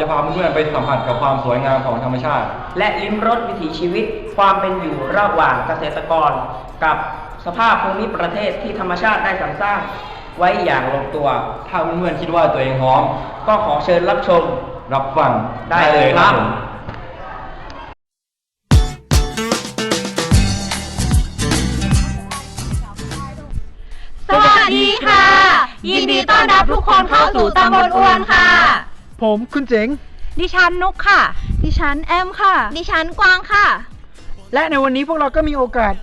จะพาเพื่อนๆไปสัมผัสกับความสวยงามของธรรมชาติ และลิ้มรสวิถีชีวิต ความเป็นอยู่ระหว่างเกษตรกร กับสภาพภูมิประเทศที่ธรรมชาติได้สรรสร้าง ไว้อย่างลงตัว ถ้าเพื่อนๆคิดว่าตัวเองพร้อม ก็ขอเชิญรับชมรับฟังได้เลยครับผมสวัสดีค่ะ ยินดีต้อนรับทุกคนเข้าสู่ตำบลอ้วนค่ะ ผมคุณเจ๋ง ดิฉันนุกค่ะ ดิฉันแอมค่ะ ดิฉันกวางค่ะ และในวันนี้พวกเราก็มีโอกาส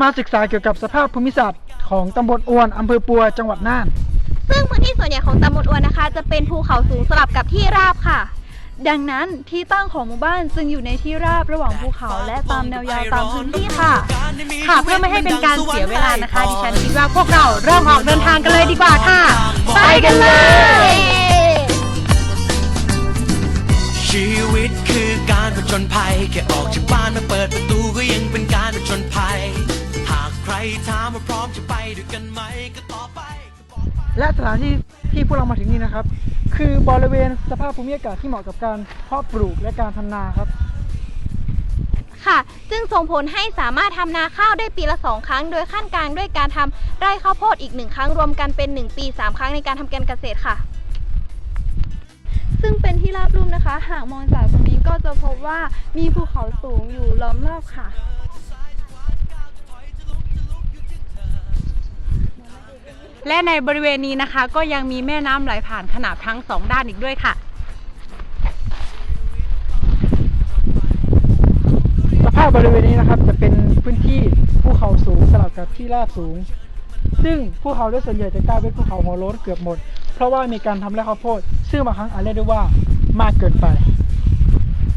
มาศึกษาเกี่ยวกับสภาพภูมิศาสตร์ของตำบลอวนอำเภอปัวจังหวัดน่าน ซึ่งพื้นที่ส่วนใหญ่ของตำบลอ้วนนะคะ จะเป็นภูเขาสูงสลับกับที่ราบค่ะ ดังนั้นที่ตั้งของหมู่บ้านจึงอยู่ในที่ราบระหว่างภูเขาและตามแนวยาวตามพื้นที่ค่ะ ค่ะเพื่อไม่ให้เป็นการเสียเวลานะคะ ดิฉันคิดว่าพวกเราเริ่มออกเดินทางกันเลยดีกว่าค่ะ ไปกันเลย ชีวิตคือการผจญภัย แค่ออกจากบ้านมาเปิดประตูก็ยังเป็นการผจญภัย หากใครถามว่าพร้อมจะไปด้วยกันไหมก็ตอบไปและสถานที่ที่พวกเรามาถึงนี้นะครับ คือบริเวณสภาพภูมิอากาศที่เหมาะกับการเพาะปลูกและการทำนาครับ ค่ะ ซึ่งส่งผลให้สามารถทำนาข้าวได้ปีละสองครั้ง โดยขั้นกลางด้วยการทำไร่ข้าวโพดอีกหนึ่งครั้งรวมกันเป็น 1 ปี 3 ครั้งในการทำการเกษตรค่ะ ซึ่งเป็นที่ราบรุ่มนะคะ หากมองจากตรงนี้ก็จะพบว่ามีภูเขาสูงอยู่ล้อมรอบค่ะและในบริเวณนี้นะคะ ก็ยังมีแม่น้ำไหลผ่านขนาบทั้งสองด้านอีกด้วยค่ะสภาพบริเวณนี้นะครับจะเป็นพื้นที่ภูเขาสูงสลับกับที่ราบสูง ซึ่งภูเขาโดยส่วนใหญ่จะกลายเป็นภูเขาหัวโล้นเกือบหมด เพราะว่ามีการทำไร่ข้าวโพด ซึ่งบางครั้งอาจเรียกได้ว่ามากเกินไป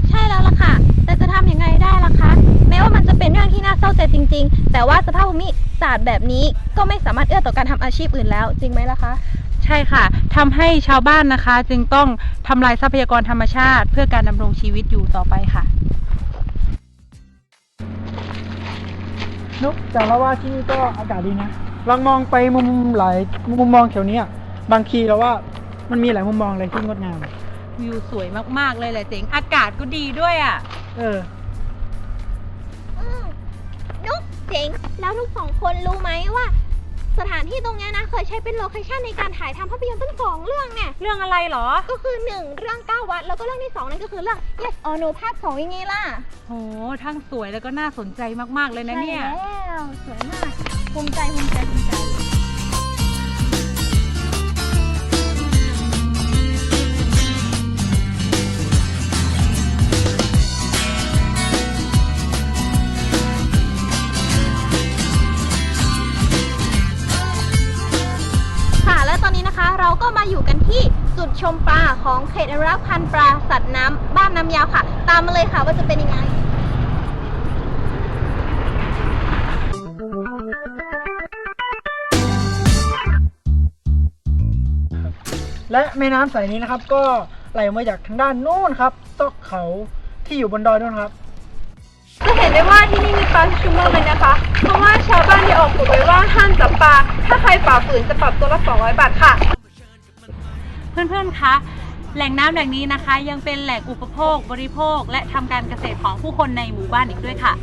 ใช่แล้วล่ะค่ะ แต่จะทำยังไงได้ล่ะคะ แม้ว่ามันจะเป็นเรื่องที่น่าเศร้าใจจริง ๆ แต่ว่าสภาพภูมิศาสตร์แบบนี้ก็ไม่สามารถเอื้อต่อการทำอาชีพอื่นแล้ว จริงไหมล่ะคะ ใช่ค่ะทำให้ชาวบ้านนะคะ จึงต้องทำลายทรัพยากรธรรมชาติ เพื่อการดำรงชีวิตอยู่ต่อไปค่ะ นุกแต่เราว่าที่นี่ก็อากาศดีนะลองมองไปมุมหลายมุมมองแถวเนี้ย บางทีเราว่ามันมีหลายมุมมองเลยที่งดงาม วิวสวยมาก ๆ เลยแหละเจ๋งอากาศก็ดีด้วยอะ เออนุกเจ๋ง แล้วทุกสองคนรู้ไหมว่า สถานที่ตรงเนี้ยนะ เคยใช้เป็นโลเคชั่นในการถ่ายทำภาพยนตร์ตั้งสองเรื่องเนี่ย เรื่องอะไรเหรอ ก็คือหนึ่งเรื่องเก้าวัด แล้วก็เรื่องที่สองนั่นก็คือเรื่อง Yes or No ภาคสองยังไงล่ะโห ทั้งสวยแล้วก็น่าสนใจมาก ๆ เลยนะเนี่ย ใช่แล้ว สวยมาก ภูมิใจภูมิใจภูมิใจ ที่จุดชมปลาของเขตอนุรักษ์พันธุ์ปลาสัตว์น้ำบ้านน้ำยาวค่ะ ตามมาเลยค่ะว่าจะเป็นยังไงและแม่น้ำสายนี้นะครับ ก็ไหลมาจากทางด้านโน้นครับซอกเขาที่อยู่บนดอยโน้นครับ จะเห็นได้ว่าที่นี่มีปลาชุมเมอร์เลยนะคะ เพราะว่าชาวบ้านได้ออกกฎไว้ว่าห้ามจับปลา ถ้าใครฝ่าฝืนจะปรับตัวละ 200 บาทค่ะ เพื่อนๆคะแหล่งน้ำแหล่งนี้นะคะ ยังเป็นแหล่งอุปโภค บริโภค และทำการเกษตรของผู้คนในหมู่บ้านอีกด้วยค่ะ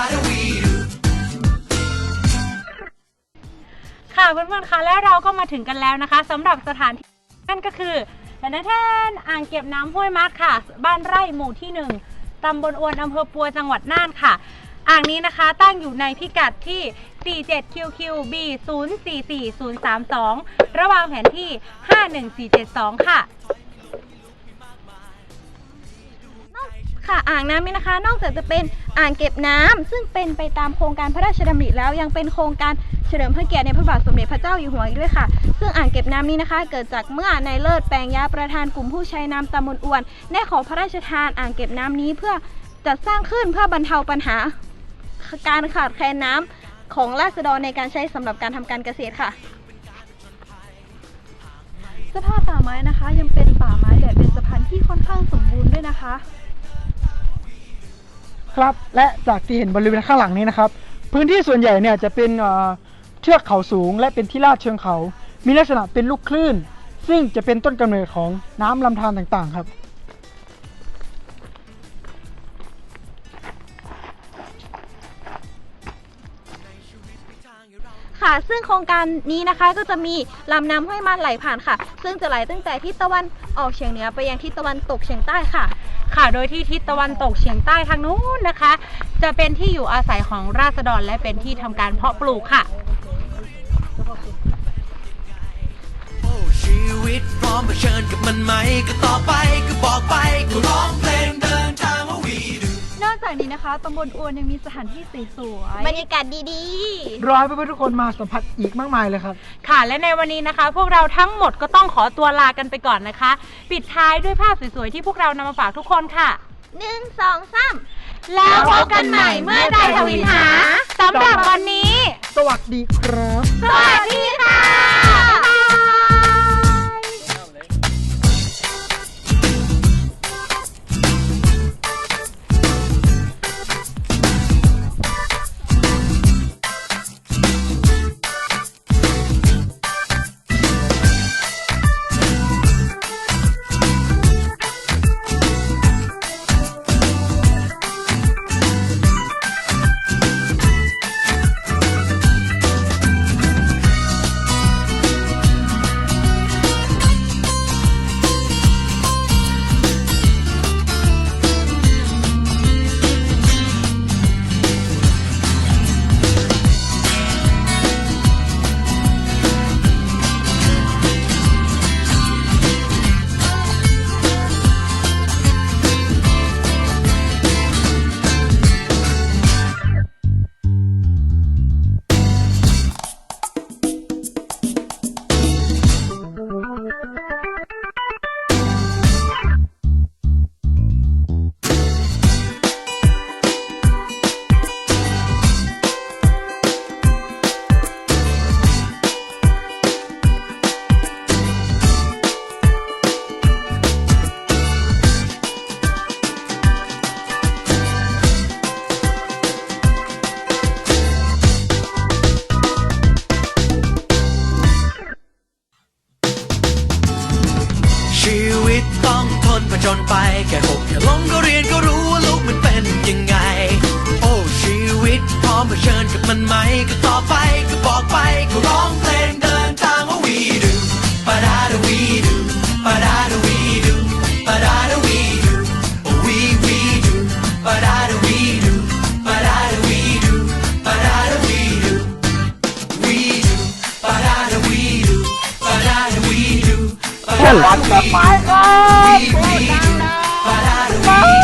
ค่ะ เพื่อนๆคะและเราก็มาถึงกันแล้วนะคะสำหรับสถานที่นั่นก็คือแทนแทนอ่างเก็บน้ำห้วยมัดค่ะ บ้านไร่หมู่ที่หนึ่งตำบลอวนอำเภอปัวจังหวัดน่านค่ะ อ่างนี้นะคะตั้งอยู่ในพิกัดที่ 47QQB 044032 ระหว่างแผนที่ 51472 ค่ะ ค่ะอ่างน้ำนี้นะคะ นอกจากจะเป็นอ่างเก็บน้ำซึ่งเป็นไปตามโครงการพระราชดำริแล้วยังเป็นโครงการเฉลิมพระเกียรติในพระบาทสมเด็จพระเจ้าอยู่หัวอีกด้วยค่ะ ซึ่งอ่างเก็บน้ำนี้นะคะ เกิดจากเมื่อนายเลิศแปลงยาประธานกลุ่มผู้ใช้น้ำตำบลอวนได้ขอพระราชทานอ่างเก็บน้ำนี้เพื่อจัดสร้างขึ้นเพื่อบรรเทาปัญหา การขาดแคลนน้ำของราษฎรในการใช้สำหรับการทำการเกษตรค่ะสภาพป่าไม้นะคะ ยังเป็นป่าไม้แบบเป็นสะพานที่ ครับ และจากที่เห็นบริเวณข้างหลังนี้นะครับ พื้นที่ส่วนใหญ่เนี่ยจะเป็นเทือกเขาสูง และเป็นที่ลาดเชิงเขา มีลักษณะเป็นลูกคลื่น ซึ่งจะเป็นต้นกำเนิดของน้ำลำธารต่างๆครับค่ะซึ่งโครงการนี้นะคะก็จะมีลำน้ำห้วยมานไหลผ่านค่ะ ซึ่งจะไหลตั้งแต่ทิศตะวันออกเฉียงเหนือไปยังทิศตะวันตกเฉียงใต้ค่ะ ค่ะ โดยที่ทิศตะวันตกเฉียงใต้ทางนู้นนะคะ จะเป็นที่อยู่อาศัยของราษฎรและเป็นที่ทำการเพาะปลูกค่ะ ชีวิตพร้อมเผชิญกับมันไหมก็ต่อไปก็บอกไปก็ร้องเพลง จากนี้นะคะตำบลอวนยังมีสถานที่สวยๆบรรยากาศดีรอให้เพื่อนๆทุกคนมาสัมผัสอีกมากมายเลยครับ ค่ะ และในวันนี้นะคะ พวกเราทั้งหมดก็ต้องขอตัวลากันไปก่อนนะคะ ปิดท้ายด้วยภาพสวยๆที่พวกเรานำมาฝากทุกคนค่ะ ๆหนึ่งสองสามแล้วพบกันใหม่เมื่อใดทวินหาสำหรับวันนี้ สวัสดีครับ สวัสดีค่ะ ชิญกับมันไหมก็ต่อไปก็บอกไปก็ร้องเพลงเดินทางว่าวีดูปาดาดาวีดูปาดาดาวีดูปาดาดาวีดูวีวีดูปาดาดาวีดูปาดาดาวีดูปาดาดาวีดูวีดูปาดาดาวีดูปาดาดาวีดูปาดาดาวีดูวีวีดูปาดาดาวีดู